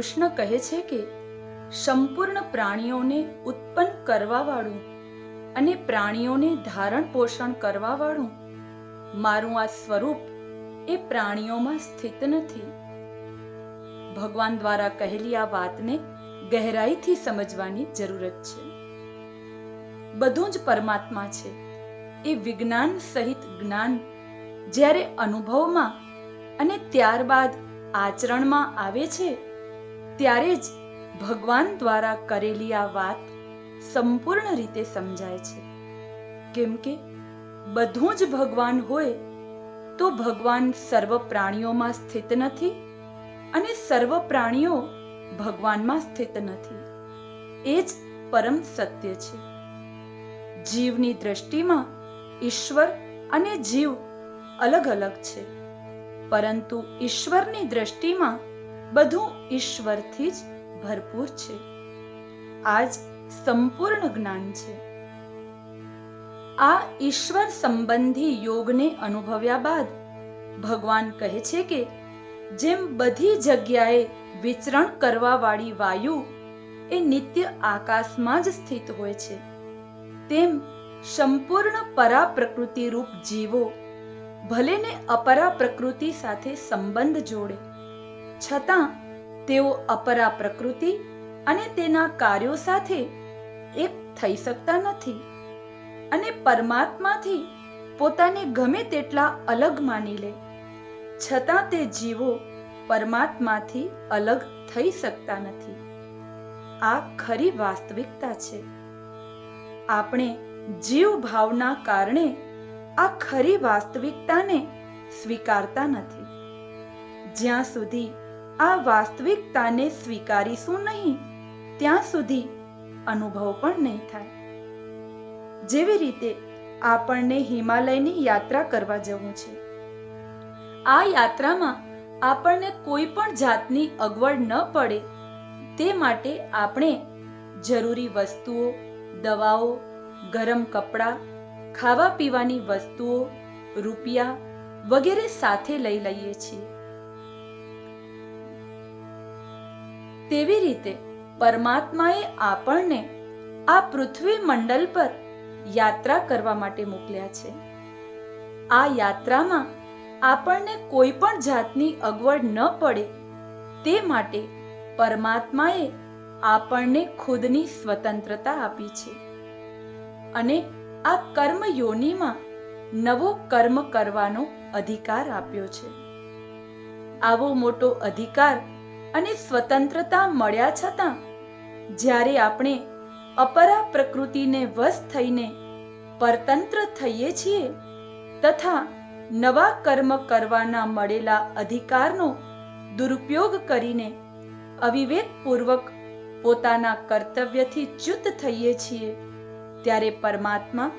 કૃષ્ણ કહે છે કે, સંપૂર્ણ પ્રાણીઓને ઉત્પન્ન કરવાવાળું અને પ્રાણીઓને ધારણ પોષણ કરવાવાળું મારું આ સ્વરૂપ એ પ્રાણીઓમાં સ્થિત નથી. ભગવાન દ્વારા કહેલી આ વાતને ગહેરાઈથી સમજવાની જરૂરત છે. બધું જ પરમાત્મા છે. એ વિજ્ઞાન સહિત જ્ઞાન જ્યારે અનુભવમાં અને ત્યારબાદ આચરણમાં આવે છે ત્યારે જ ભગવાન દ્વારા કરેલી આ વાત સંપૂર્ણ રીતે સમજાય છે. કેમ કે બધું જ ભગવાન હોય તો ભગવાન સર્વ પ્રાણીઓમાં સ્થિત નથી અને સર્વ પ્રાણીઓ ભગવાનમાં સ્થિત નથી. એ જ પરમ સત્ય છે. જીવની દ્રષ્ટિમાં ઈશ્વર અને જીવ અલગ અલગ છે. પરંતુ ઈશ્વરની દ્રષ્ટિમાં બધું ઈશ્વરથી જ ભરપૂર છે. આ જ સંપૂર્ણ જ્ઞાન છે. આ ઈશ્વર સંબંધી યોગને અનુભવ્યા બાદ ભગવાન કહે છે કે, જેમ બધી જગ્યાએ વિચરણ કરવા વાળી વાયુ એ નિત્ય આકાશમાં જ સ્થિત હોય છે, તેમ સંપૂર્ણ પરા પ્રકૃતિ રૂપ જીવો ભલે ને અપરા પ્રકૃતિ સાથે સંબંધ જોડે છતાં તેઓ અપરા પ્રકૃતિ અને તેના કાર્યો સાથે એક થઈ શકતા નથી અને પરમાત્માથી પોતાને ગમે તેટલા અલગ માની લે. છતાં તે જીવો પરમાત્માથી અલગ થઈ શકતા નથી. આ ખરી વાસ્તવિકતા છે. આપણે જીવ ભાવના કારણે આ ખરી વાસ્તવિકતાને સ્વીકારતા નથી. જ્યાં સુધી આ વાસ્તવિકતાને સ્વીકારીશું નહીં. ત્યાં સુધી અનુભવ પણ નહીં થાય. જેવી રીતે આપણને હિમાલયની યાત્રા કરવા જવું છે. આ યાત્રામાં આપણને કોઈ પણ જાતની અગવડ ન પડે. તે માટે આપણે જરૂરી વસ્તુઓ, દવાઓ, ગરમ કપડાં ખાવા પીવાની વસ્તુઓ, રૂપિયા વગેરે સાથે લઈ લઈએ છીએ. તેવી રીતે પરમાત્માએ આપણને આ પૃથ્વી મંડળ પર યાત્રા કરવા માટે મોકલ્યા છે. આ યાત્રામાં આપણને કોઈ પણ જાતની અગવડ ન પડે તે માટે પરમાત્માએ આપણને ખુદની સ્વતંત્રતા આપી છે અને આ કર્મ યોનિમાં નવો કર્મ કરવાનો અધિકાર આપ્યો છે. આવો મોટો અધિકાર અને સ્વતંત્રતા મળ્યા છતાં, જ્યારે આપણે અપરા પ્રકૃતિને વશ થઈને પરતંત્ર થઈએ છીએ, તથા નવા કર્મ કરવાના મળેલા અધિકારનો દુરુપયોગ કરીને અવિવેકપૂર્વક પોતાના કર્તવ્યથી ચ્યુત થઈએ છીએ, ત્યારે પરમાત્મા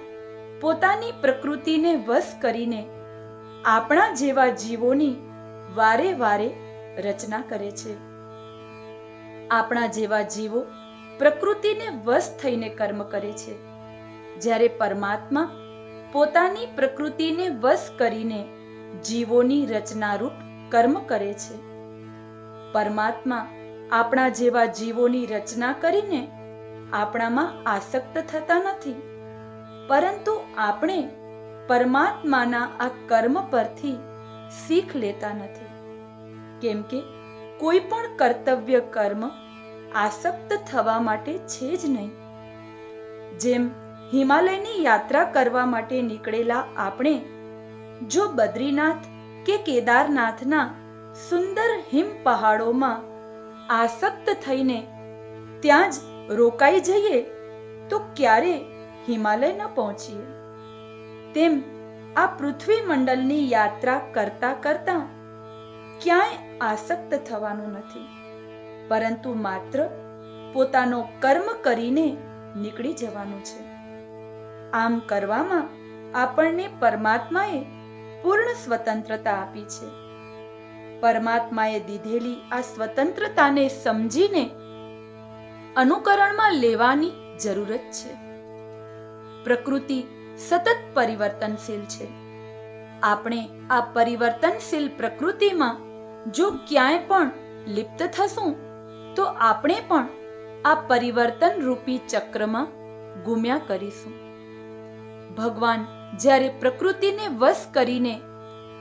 પોતાની પ્રકૃતિને વશ કરીને આપણા જેવા જીવોની વારે વારે રચના કરે છે. આપણા જેવા જીવો પ્રકૃતિને વશ થઈને કર્મ કરે છે. જ્યારે પરમાત્મા પોતાની પ્રકૃતિને વશ કરીને જીવોની રચનારૂપ કર્મ કરે છે. પરમાત્મા આપણા જેવા જીવોની રચના કરીને આપણામાં આસક્ત થતા નથી. પરંતુ આપણે પરમાત્માના આ કર્મ પરથી શીખ લેતા નથી. કેમ કે કોઈ પણ કર્તવ્ય કર્મ આસક્ત થવા માટે છે જ નહીં. જેમ હિમાલયની યાત્રા કરવા માટે નીકળેલા આપણે, જો બદ્રીનાથ કે કેદારનાથના સુંદર હિમ પહાડોમાં આસક્ત થઈને ત્યાં જ રોકાઈ જઈએ, તો ક્યારે હિમાલય ન પહોંચીએ? તેમ આ પૃથ્વી મંડળની યાત્રા કરતા કરતા ક્યાંય આસક્ત થવાનું નથી. પરંતુ માત્ર પોતાનો કર્મ કરીને નીકળી જવાનું છે. આમ કરવામાં આપણને પરમાત્માએ પૂર્ણ સ્વતંત્રતા આપી છે. પરમાત્માએ દીધેલી આ સ્વતંત્રતાને સમજીને અનુકરણમાં લેવાની જરૂરત છે. પ્રકૃતિ સતત પરિવર્તનશીલ છે. આપણે આ પરિવર્તનશીલ પ્રકૃતિમાં જો ક્યાંય પણ લિપ્ત થશું, તો આપણે પણ આ પરિવર્તન રૂપી ચક્રમાં ગુમ્યા કરીશું. ભગવાન જ્યારે પ્રકૃતિને વશ કરીને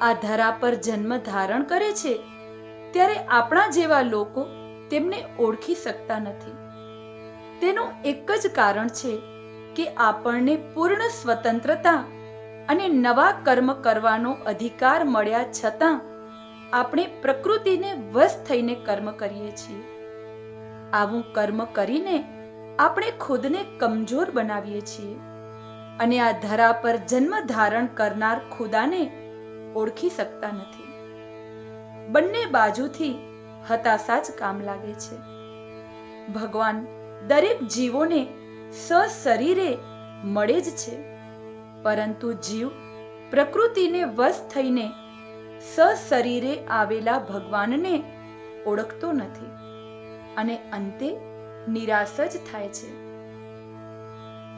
આ ધરા પર જન્મ ધારણ કરે છે, ત્યારે આપણા જેવા લોકો તેમને ઓળખી શકતા નથી. તેનું એક જ કારણ છે કે આપણને પૂર્ણ સ્વતંત્રતા અને નવા કર્મ કરવાનો અધિકાર મળ્યા છતાં આપણે પ્રકૃતિને વશ થઈને કર્મ કરીએ છીએ. આવું કર્મ કરીને આપણે ખુદને કમજોર બનાવીએ છીએ અને આ ધરા પર જન્મ ધારણ કરનાર ખુદાને ઓળખી શકતા નથી. બંને બાજુથી હતાશા જ કામ લાગે છે. ભગવાન દરેક જીવોને સશરીરે મળે જ છે. પરંતુ જીવ પ્રકૃતિને વશ થઈને સશરીરે આવેલા ભગવાનને ઓળખતો નથી અને અંતે નિરાશ જ થાય છે.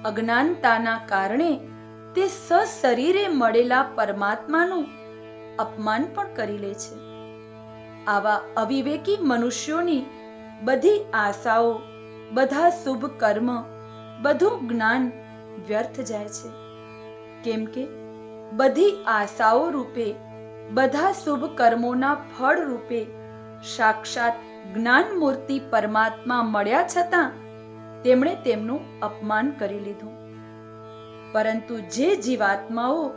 અજ્ઞાનતાના કારણે તે સશરીરે મળેલા પરમાત્માનું અપમાન પણ કરી લે છે. આવા અવિવેકી મનુષ્યોની બધી આશાઓ, બધા શુભ કર્મ, બધું જ્ઞાન વ્યર્થ જાય છે. કેમ કે બધી આશાઓ રૂપે બધા શુભ કર્મોના ફળ રૂપે સાક્ષાત જ્ઞાન મૂર્તિ પરમાત્મા મળ્યા છતાં તેમણે તેમનું અપમાન કરી લીધું. પરંતુ જે જીવાત્માઓ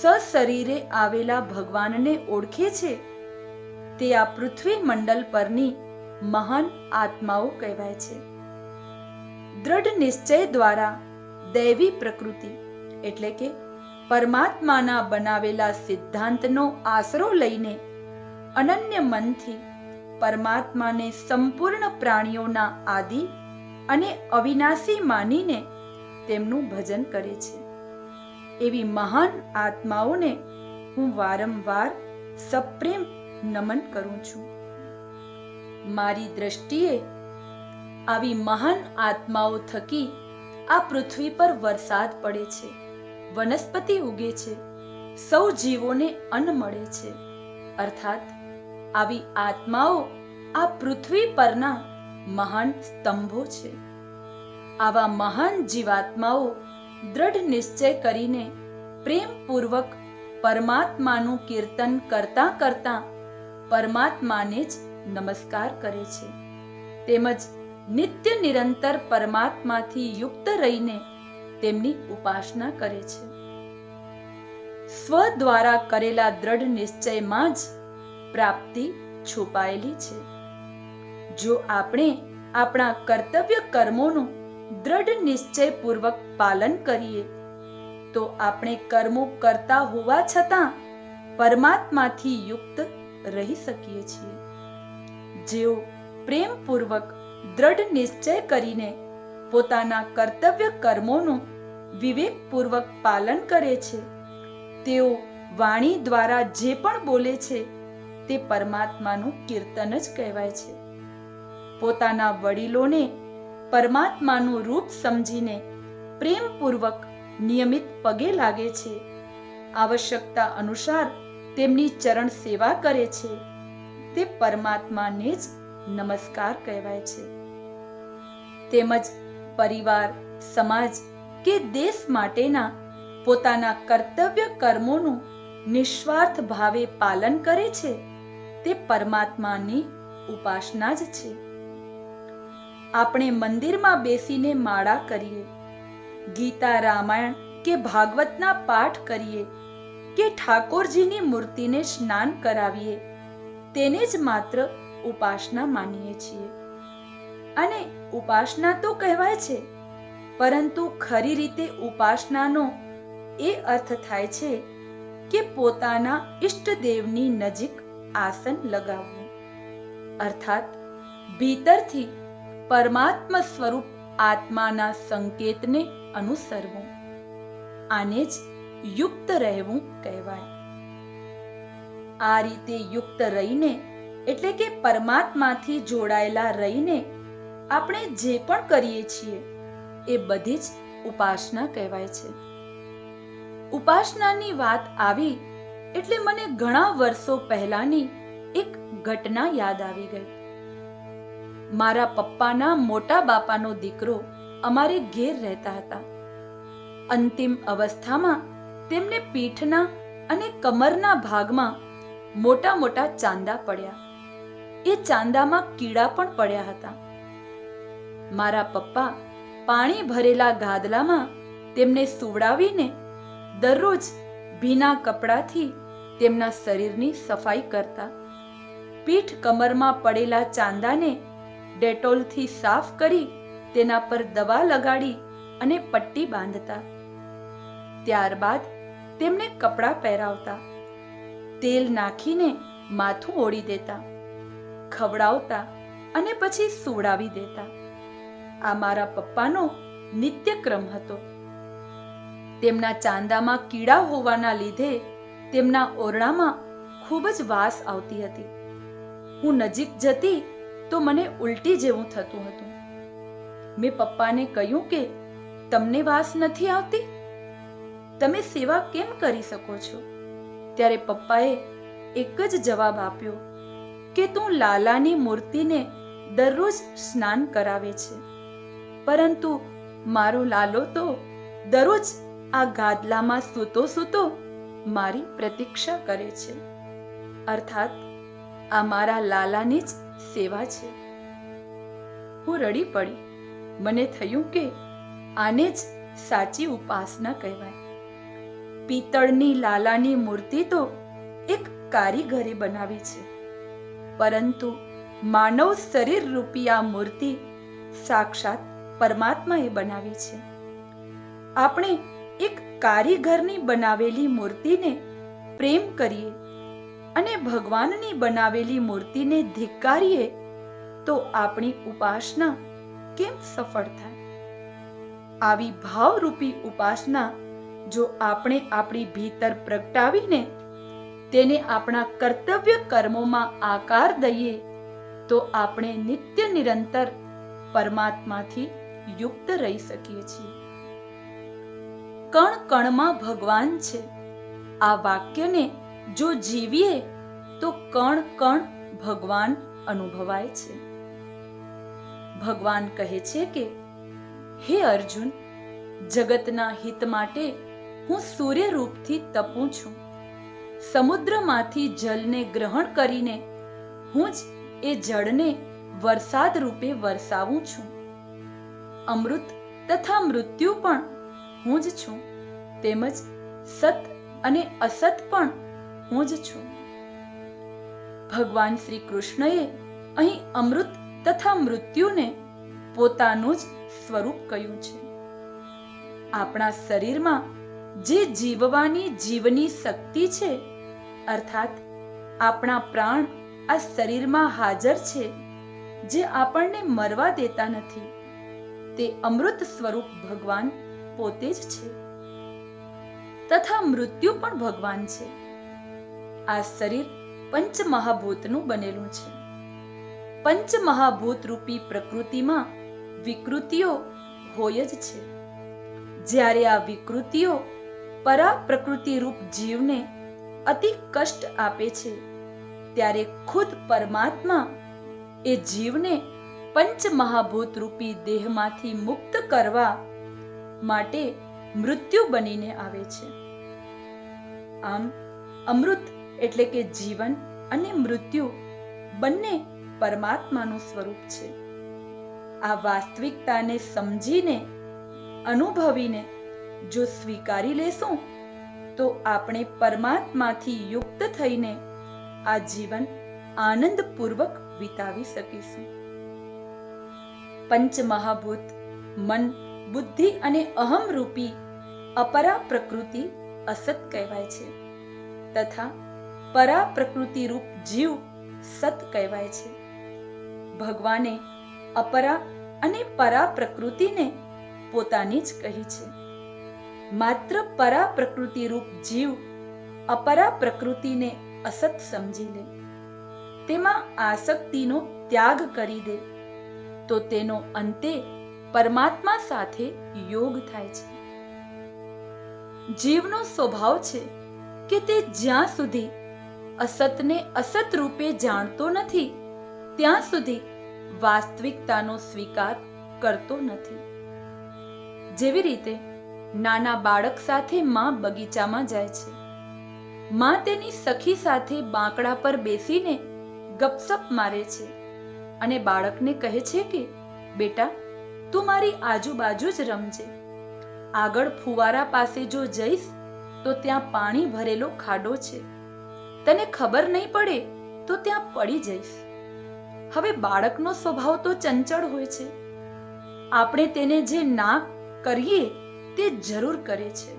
સશરીરે આવેલા ભગવાનને ઓળખે છે, તે આ પૃથ્વી મંડળ પરની મહાન આત્માઓ કહેવાય છે. દ્રઢ નિશ્ચય દ્વારા દૈવી પ્રકૃતિ, એટલે કે પરમાત્માના બનાવેલા સિદ્ધાંતનો આશરો લઈને અનન્ય મનથી પરમાત્માને સંપૂર્ણ પ્રાણીઓના આદિ અને અવિનાશી માનીને તેમનું ભજન કરે છે. એવી મહાન આત્માઓને હું વારંવાર સપ્રેમ નમન કરું છું. મારી દ્રષ્ટિએ આવી મહાન આત્માઓ થકી આ પૃથ્વી પર વરસાદ પડે છે. વનસ્પતિ ઉગે છે. સૌ જીવોને અન્ન મળે છે. અર્થાત, આવી આત્માઓ આ પૃથ્વી પરના મહાન સ્તંભો છે. આવા મહાન જીવાત્માઓ દ્રઢ નિશ્ચય કરીને પ્રેમપૂર્વક પરમાત્માનું કીર્તન કરતા કરતા પરમાત્માને જ નમસ્કાર કરે છે. તેમજ નિત્ય નિરંતર પરમાત્માથી યુક્ત રહીને તેમની ઉપાસના કરે છે. સ્વ દ્વારા કરેલા દ્રઢ નિશ્ચયમાં જ પ્રાપ્તિ છુપાયેલી છે. જો આપણે આપણા કર્તવ્ય કર્મોનું દ્રઢ નિશ્ચયપૂર્વક પાલન કરીએ, તો આપણે કર્મો કરતા હોવા છતાં પરમાત્માથી યુક્ત રહી શકીએ છીએ. જેઓ પ્રેમપૂર્વક દ્રઢ નિશ્ચય કરીને પોતાના કર્તવ્ય કર્મોનું વિવેકપૂર્વક પાલન કરે છે. તેઓ વાણી દ્વારા જે પણ બોલે છે, તે પરમાત્માનું કીર્તન જ કહેવાય છે. પોતાના વડીલોને પરમાત્માનું રૂપ સમજીને પ્રેમપૂર્વક નિયમિત પગે લાગે છે. આવશ્યકતા અનુસાર તેમની ચરણ સેવા કરે છે. તે પરમાત્માને જ નમસ્કાર કહેવાય છે. તેમજ પરિવાર, સમાજ કે દેશ માટેના પોતાના કર્તવ્ય કર્મોનું નિસ્વાર્થ ભાવે પાલન કરે છે, તે પરમાત્માની ઉપાસના જ છે. આપણે મંદિરમાં બેસીને માળા કરીએ, ગીતા રામાયણ કે ભાગવતના પાઠ કરીએ કે ઠાકોરજીની મૂર્તિને સ્નાન કરાવીએ, તેને જ માત્ર ઉપાસના માનીએ છીએ. અને ઉપાસના તો કહેવાય છે, પરંતુ ખરી રીતે ઉપાસનાનો એ અર્થ થાય છે કે પોતાના ઈષ્ટદેવની નજીક આસન લગાવવું. અર્થાત, ભીતરથી પરમાત્મ સ્વરૂપ આત્માના સંકેતને અનુસરવું. આને જ યુક્ત રહેવું કહેવાય. આ રીતે યુક્ત રહીને, એટલે કે પરમાત્માથી જોડાયેલા રહીને આપણે જે પણ કરીએ છીએ, એ બધી જ ઉપાસના કહેવાય છે. ઉપાસનાની વાત આવી એટલે મને ઘણા વર્ષો પહેલાની એક ઘટના યાદ આવી ગઈ. મારા પપ્પાના મોટા બાપાનો દીકરો અમારે ઘેર રહેતા હતા. અંતિમ અવસ્થામાં તેમને પીઠના અને કમરના ભાગમાં મોટા મોટા ચાંદા પડ્યા. એ ચાંદામાં કીડા પણ પડ્યા હતા. મારા પપ્પા પાણી ભરેલા ગાદલામાં તેમને સુવડાવીને દરરોજ ભીના કપડાથી તેમના શરીરની સફાઈ કરતા. પીઠ કમરમાં પડેલા ચાંદાને ડેટોલથી સાફ કરી તેના પર દવા લગાડી અને પટ્ટી બાંધતા. ત્યારબાદ તેમને કપડાં પહેરાવતા. તેલ નાખીને માથું ઓળી દેતા, ખવડાવતા અને પછી સુવડાવી દેતા. આ મારા પપ્પાનો નિત્યક્રમ હતો. તેમના ચાંદામાં કીડા હોવાના લીધે તેમના ઓરડામાં ખૂબ જ વાસ આવતી હતી. હું નજીક જતી તો મને ઉલટી જેવું થતું હતું. મેં પપ્પાને કહ્યું કે, તમને વાસ નથી આવતી? તમે સેવા કેમ કરી શકો છો? ત્યારે પપ્પાએ એક જ જવાબ આપ્યો કે, તું લાલાની મૂર્તિને દરરોજ સ્નાન કરાવે છે. પરંતુ મારો લાલો તો દરરોજ આ ગાદલામાં સૂતો સૂતો મારી પ્રતીક્ષા કરે છે. અર્થાત, આ મારા લાલાની જ સેવા છે. હું રડી પડી. મને થયું કે આને જ સાચી ઉપાસના કહેવાય. પિત્તળની લાલાની મૂર્તિ તો એક કારીગરે બનાવી છે. પરંતુ માનવ શરીર રૂપી આ મૂર્તિ સાક્ષાત પરમાત્માએ બનાવી છે. આપણે એક કારીગરની બનાવેલી મૂર્તિને પ્રેમ કરીએ અને ભગવાનની બનાવેલી મૂર્તિને ધિક્કારીએ, તો આપણી ઉપાસના કેમ સફળ થાય? આવી ભાવરૂપી ઉપાસના જો આપણે આપણી ભીતર પ્રગટાવીને તેને આપણા કર્તવ્ય કર્મોમાં આકાર દઈએ, તો આપણે નિત્ય નિરંતર પરમાત્માથી યુક્ત રહી શકીએ છીએ. કણ કણમાં ભગવાન છે. આ વાક્યને જો જીવીએ, તો કણ કણ ભગવાન અનુભવાય છે. ભગવાન કહે છે કે, હે અર્જુન, જગતના હિત માટે હું સૂર્ય રૂપથી તપું છું. સમુદ્રમાંથી જલને ગ્રહણ કરીને હું જ એ જળને વરસાદ રૂપે વરસાવું છું. અમૃત તથા મૃત્યુ પણ હું જ છું. તેમજ સત અને અસત પણ હું જ છું. ભગવાન શ્રી કૃષ્ણએ અહીં અમૃત તથા મૃત્યુને પોતાનું જ સ્વરૂપ કહ્યું છે. આપણા શરીરમાં જે જીવવાની જીવની શક્તિ છે, અર્થાત આપણા પ્રાણ આ શરીરમાં હાજર છે, જે આપણને મરવા દેતા નથી. તે અમૃત સ્વરૂપ ભગવાન પોતે જ છે. તથા મૃત્યુ પણ ભગવાન છે. આ શરીર પંચ મહાભૂતનું બનેલું છે. પંચ મહાભૂત રૂપી પ્રકૃતિમાં વિકૃતિઓ હોય જ છે. જ્યારે આ વિકૃતિઓ પરા પ્રકૃતિ રૂપ જીવને અતિ કષ્ટ આપે છે, ત્યારે ખુદ પરમાત્મા એ જીવને પંચ મહાભૂત રૂપી દેહમાંથી મુક્ત કરવા માટે મૃત્યુ બનીને આવે છે. આમ અમૃત એટલે કે જીવન અને મૃત્યુ બંને પરમાત્માનું સ્વરૂપ છે. આ વાસ્તવિકતાને સમજીને, અનુભવીને જો સ્વીકારી લેશું, તો આપણે પરમાત્માથી યુક્ત થઈને આ જીવન આનંદપૂર્વક વિતાવી શકીશું. પંચ મહાભૂત મન, બુદ્ધિ અને અહમ રૂપી અપરા પ્રકૃતિ અસત કહેવાય છે તથા પરા પ્રકૃતિ રૂપ જીવ સત કહેવાય છે. ભગવાને અપરા અને પરા પ્રકૃતિને પોતાની જ કહી છે. માત્ર પરા પ્રકૃતિ રૂપ જીવ અપરા પ્રકૃતિને અસત સમજી લે તેમાં આસક્તિનો ત્યાગ કરી દે તો તેનો અંતે પરમાત્મા સાથે યોગ થાય છે. જીવનો સ્વભાવ છે કે તે જ્યાં સુધી અસતને અસત રૂપે જાણતો નથી, ત્યાં સુધી વાસ્તવિકતાનો સ્વીકાર કરતો નથી. જેવી રીતે નાના બાળક સાથે માં બગીચામાં જાય છે. માં તેની સખી સાથે બાંકડા પર બેસીને ગપસપ મારે છે. અને બાળકને કહે છે કે, બેટા, તું મારી આજુબાજુ જ રમજે. આગળ ફુવારા પાસે જો જઈશ, તો ત્યાં પાણી ભરેલો ખાડો છે. તને ખબર નહીં પડે, તો ત્યાં પડી જઈશ. હવે બાળકનો સ્વભાવ તો ચંચળ હોય છે. આપણે તેને જે ના કરીએ, તે જરૂર કરે છે.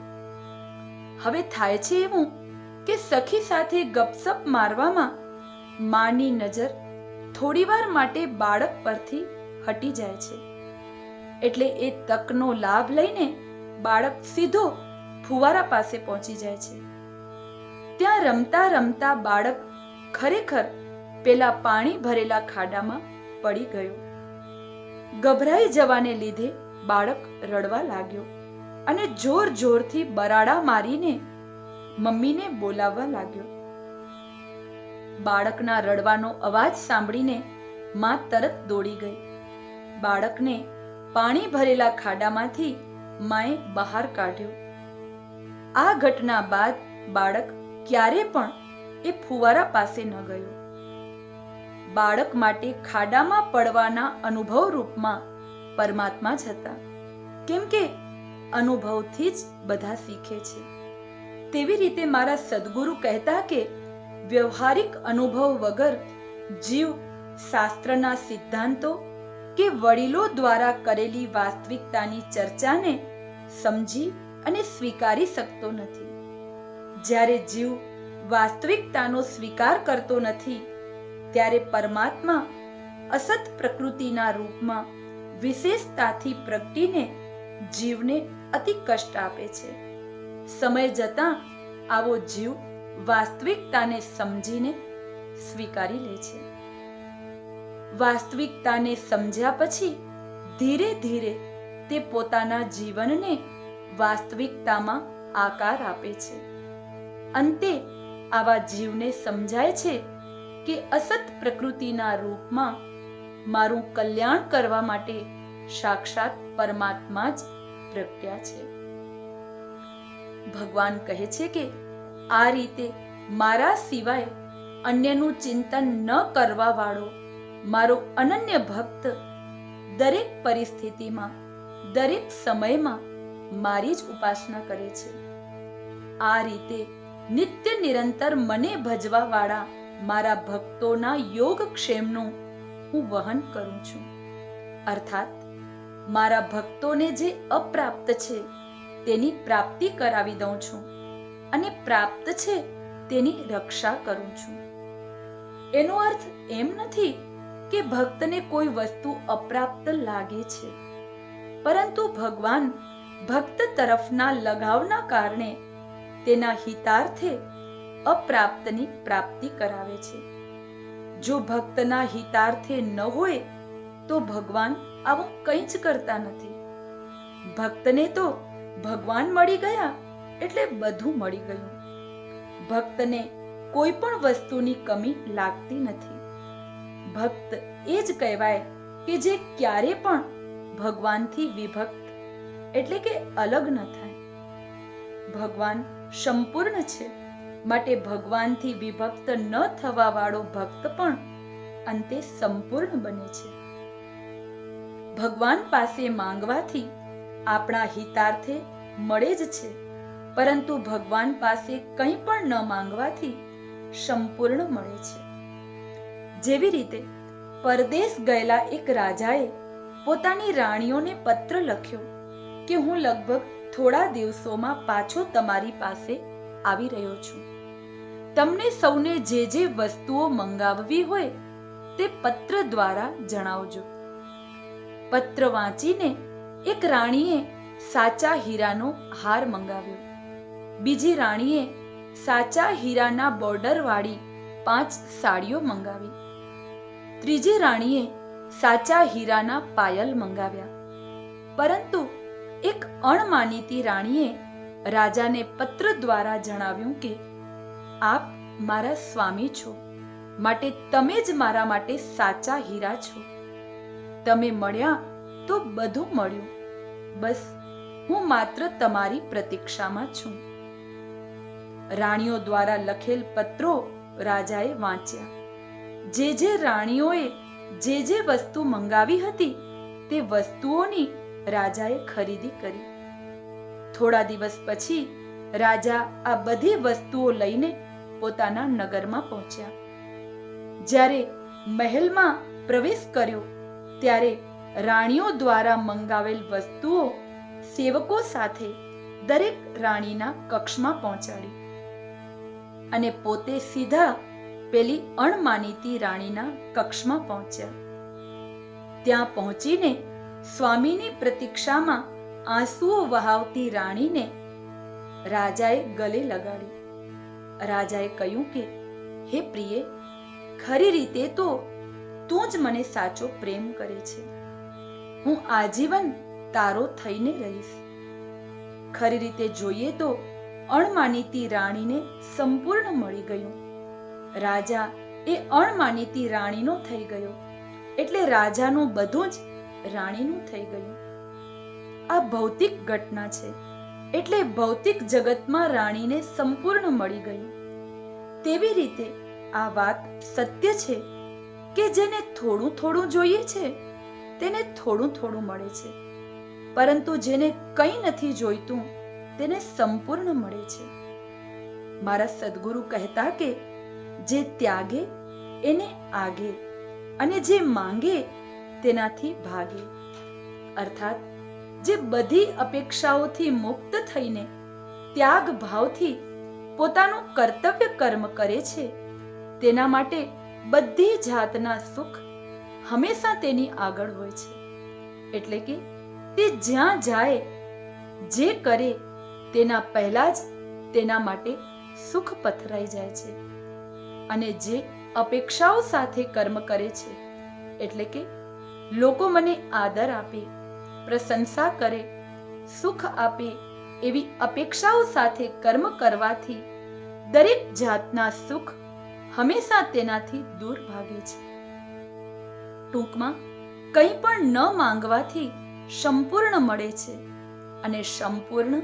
હવે થાય છે એવું કે સખી સાથે ગપસપ મારવામાં માની નજર થોડીવાર માટે બાળક પરથી હટી જાય છે. એટલે એ તકનો લાભ લઈને બાળક સીધો ફુવારા પાસે પહોંચી જાય છે. ત્યાં રમતા રમતા બાળક ખરેખર પેલા પાણી ભરેલા ખાડામાં પડી ગયો. ગભરાઈ જવાને લીધે બાળક રડવા લાગ્યો અને જોર જોરથી બરાડા મારીને મમ્મીને બોલાવવા લાગ્યો. બાળકના રડવાનો અવાજ સાંભળીને માં તરત દોડી ગઈ. બાળકને પાણી ભરેલા ખાડામાંથી માએ બહાર કાઢ્યો. આ ઘટના બાદ બાળક ક્યારે પણ એ ફુવારા પાસે ન ગયો. બાળક માટે ખાડામાં પડવાના અનુભવ રૂપમાં પરમાત્મા જ હતા. કેમ કે અનુભવથી જ બધા શીખે છે. તેવી રીતે મારા સદગુરુ કહેતા કે વ્યવહારિક અનુભવ વગર જીવ શાસ્ત્રના સિદ્ધાંતો કે વડીલો દ્વારા કરેલી વાસ્તવિકતાની ચર્ચાને સમજી અને સ્વીકારી શકતો નથી. જ્યારે જીવ વાસ્તવિકતાનો સ્વીકાર કરતો નથી, ત્યારે પરમાત્મા અસત પ્રકૃતિના રૂપમાં વિશેષતાથી પ્રગટીને જીવને અતિ કષ્ટ આપે છે. સમય જતાં આવો જીવ વાસ્તવિકતાને સમજીને સ્વીકારી લે છે. વાસ્તવિકતાને સમજ્યા પછી ધીરે ધીરે તે પોતાના જીવનને વાસ્તવિકતામાં આકાર આપે છે. અંતે આવા જીવને સમજાય છે કે અસત પ્રકૃતિના રૂપમાં મારું કલ્યાણ કરવા માટે સાક્ષાત પરમાત્મા જ પ્રગટ્યા છે. ભગવાન કહે છે કે આ રીતે મારા સિવાય અન્યનું ચિંતન ન કરવા વાળો મારો અનન્ય ભક્ત દરેક પરિસ્થિતિમાં, દરેક સમયમાં મારી જ ઉપાસના કરે છે. આ રીતે નિત્ય નિરંતર મને ભજવા વાળા મારા ભક્તોના યોગ ક્ષેમનું હું વહન કરું છું. અર્થાત, મારા ભક્તોને જે અપ્રાપ્ત છે તેની પ્રાપ્તિ કરાવી દઉં છું. અને પ્રાપ્ત છે તેની રક્ષા કરું છું. એનો અર્થ એમ નથી કે ભક્તને કોઈ વસ્તુ અપ્રાપ્ત લાગે છે. પરંતુ ભગવાન ભક્ત તરફના લગાવના કારણે તેના હિતાર્થે અપ્રાપ્તની પ્રાપ્તિ કરાવે છે. જો ભક્તના હિતાર્થે ન હોય તો ભગવાન આવું કંઈ જ કરતા નથી. ભક્તને તો ભગવાન મળી ગયા એટલે બધું મળી ગયું. ભક્તને કોઈ પણ વસ્તુની કમી લાગતી નથી. ભક્ત એ જ કહેવાય કે જે ક્યારે પણ ભગવાનથી વિભક્ત એટલે કે અલગ ન થાય. ભગવાન સંપૂર્ણ છે, માટે ભગવાનથી વિભક્ત ન થવા વાળો ભક્ત પણ અંતે સંપૂર્ણ બને છે. ભગવાન પાસે માંગવાથી આપણા હિતાર્થે મળે જ છે. પરંતુ ભગવાન પાસે કંઈ પણ ન માંગવાથી સંપૂર્ણ મળે છે. જેવી રીતે પરદેશ ગયેલા એક રાજાએ પોતાની રાણીઓને પત્ર લખ્યો કે હું લગભગ થોડા દિવસોમાં પાછો તમારી પાસે આવી રહ્યો છું. તમને સૌને જે જે વસ્તુઓ મંગાવવી હોય તે પત્ર દ્વારા જણાવજો. પત્ર વાંચીને એક રાણીએ સાચા હીરાનો હાર મંગાવ્યો. બીજી રાણીએ સાચા હીરાના બોર્ડરવાળી પાંચ સાડીઓ મંગાવી. ત્રીજી રાણીએ સાચા હીરાના પાયલ મંગાવ્યા. પરંતુ એક અણમાનીતી રાણીએ રાજાને પત્ર દ્વારા જણાવ્યું કે, આપ મારા સ્વામી છો, માટે તમે જ મારા માટે સાચા હીરા છો. તમે મળ્યા તો બધું મળ્યું. બસ, હું માત્ર તમારી પ્રતીક્ષામાં છું. રાણીઓ દ્વારા લખેલ પત્રો રાજાએ વાંચ્યા. જે જે રાણીઓએ જે જે વસ્તુ મંગાવી હતી, તે વસ્તુઓની રાજાએ ખરીદી કરી. થોડા દિવસ પછી રાજા આ બધી વસ્તુઓ લઈને પોતાના નગરમાં પહોંચ્યા. જ્યારે મહેલમાં પ્રવેશ કર્યો, ત્યારે રાણીઓ દ્વારા મંગાવેલ વસ્તુઓ સેવકો સાથે દરેક રાણીના કક્ષમાં પહોંચાડી. અને પોતે સીધા પેલી અણમાનીતી રાણીના કક્ષમાં પહોંચ્યા. ત્યાં પહોંચીને સ્વામીની પ્રતીક્ષામાં આંસુઓ વહાવતી રાણીને રાજાએ ગલે લગાડી. રાજાએ કહ્યું કે, હે પ્રિય, ખરી રીતે તો તું જ મને સાચો પ્રેમ કરે છે. હું આજીવન તારો થઈને રહીશ. ખરી રીતે જોઈએ તો અણમાનીતી રાણીને સંપૂર્ણ મળી ગયું. રાજા એ અણમાનીતી રાણીનો થઈ ગયો. એટલે રાજાનું બધું જ રાણીનું થઈ ગયું. આ ભૌતિક ઘટના છે. એટલે ભૌતિક જગતમાં રાણીને સંપૂર્ણ મળી ગયું. તેવી રીતે આ વાત સત્ય છે કે જેને થોડું થોડું જોઈએ છે, તેને થોડું થોડું મળે છે. પરંતુ જેને કંઈ નથી જોઈતું તેને સંપૂર્ણ મળે છે. મારા સદગુરુ કહેતા કે જે ત્યાગે, એને આગે અને જે માંગે, તેનાથી ભાગે. અર્થાત, જે બધી અપેક્ષાઓથી મુક્ત થઈને ત્યાગ ભાવથી પોતાનું કર્તવ્ય કર્મ કરે છે, તેના માટે બધી જાતના સુખ હંમેશા તેની આગળ હોય છે. એટલે કે તે જ્યાં જાય, જે કરે તેના પહેલા જ તેના માટે સુખ પથરાઈ જાય છે અને જે અપેક્ષાઓ સાથે કર્મ કરે છે, એટલે કે લોકો મને આદર આપે, પ્રશંસા કરે, સુખ આપે એવી અપેક્ષાઓ સાથે કર્મ કરવાથી દરેક જાતના સુખ હંમેશા તેનાથી દૂર ભાગે છે. ટૂંકમાં કંઈ પણ ન માંગવાથી સંપૂર્ણ મળે છે અને સંપૂર્ણ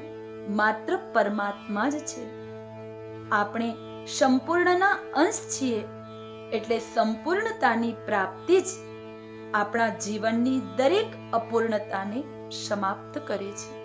માત્ર પરમાત્મા જ છે. આપણે સંપૂર્ણના અંશ છીએ, એટલે સંપૂર્ણતાની પ્રાપ્તિ જ આપણા જીવનની દરેક અપૂર્ણતાને સમાપ્ત કરે છે.